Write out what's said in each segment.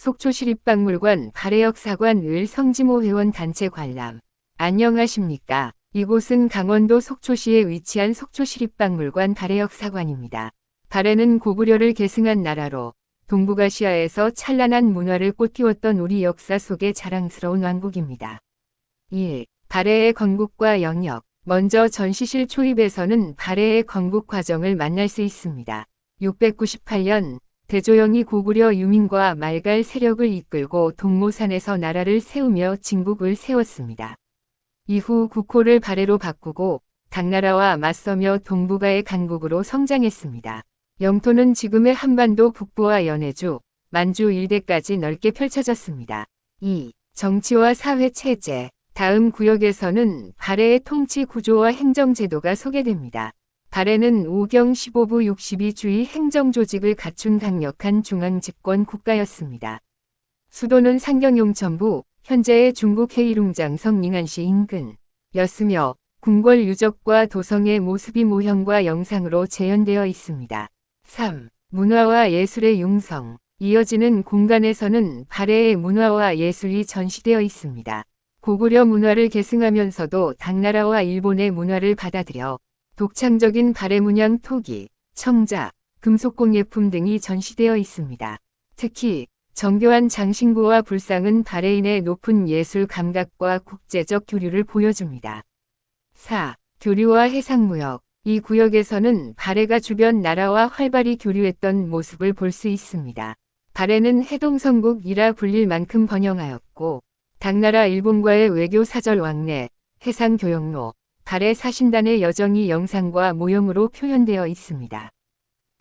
속초시립박물관 발해역사관 을 성지모 회원 단체 관람. 안녕하십니까. 이곳은 강원도 속초시에 위치한 속초시립박물관 발해역사관입니다. 발해는 고구려를 계승한 나라로 동북아시아에서 찬란한 문화를 꽃피웠던 우리 역사 속의 자랑스러운 왕국입니다. 1. 발해의 건국과 영역 먼저 전시실 초입에서는 발해의 건국 과정을 만날 수 있습니다. 698년 대조영이 고구려 유민과 말갈 세력을 이끌고 동모산에서 나라를 세우며 진국을 세웠습니다. 이후 국호를 발해로 바꾸고 당나라와 맞서며 동북아의 강국으로 성장했습니다. 영토는 지금의 한반도 북부와 연해주, 만주 일대까지 넓게 펼쳐졌습니다. 2. 정치와 사회 체제 다음 구역에서는 발해의 통치 구조와 행정제도가 소개됩니다. 발해는 우경 15부 62주의 행정조직을 갖춘 강력한 중앙집권 국가였습니다. 수도는 상경용천부, 현재의 중국 해이룽장 성 닝안시 인근였으며 궁궐 유적과 도성의 모습이 모형과 영상으로 재현되어 있습니다. 3. 문화와 예술의 융성 이어지는 공간에서는 발해의 문화와 예술이 전시되어 있습니다. 고구려 문화를 계승하면서도 당나라와 일본의 문화를 받아들여 독창적인 발해 문양 토기, 청자, 금속공예품 등이 전시되어 있습니다. 특히 정교한 장신구와 불상은 발해인의 높은 예술 감각과 국제적 교류를 보여줍니다. 4. 교류와 해상무역 이 구역에서는 발해가 주변 나라와 활발히 교류했던 모습을 볼 수 있습니다. 발해는 해동성국이라 불릴 만큼 번영하였고 당나라 일본과의 외교 사절 왕래, 해상 교역로, 발해 사신단의 여정이 영상과 모형으로 표현되어 있습니다.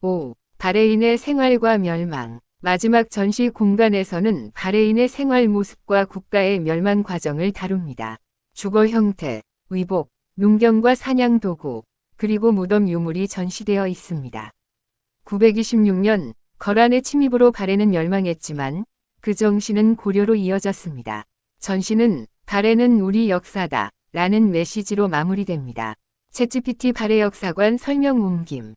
5. 발해인의 생활과 멸망 마지막 전시 공간에서는 발해인의 생활 모습과 국가의 멸망 과정을 다룹니다. 주거 형태, 위복, 농경과 사냥 도구, 그리고 무덤 유물이 전시되어 있습니다. 926년 거란의 침입으로 발해는 멸망했지만 그 정신은 고려로 이어졌습니다. 전시는 발해는 우리 역사다 라는 메시지로 마무리됩니다. 채찌피티 발해 역사관 설명 옮김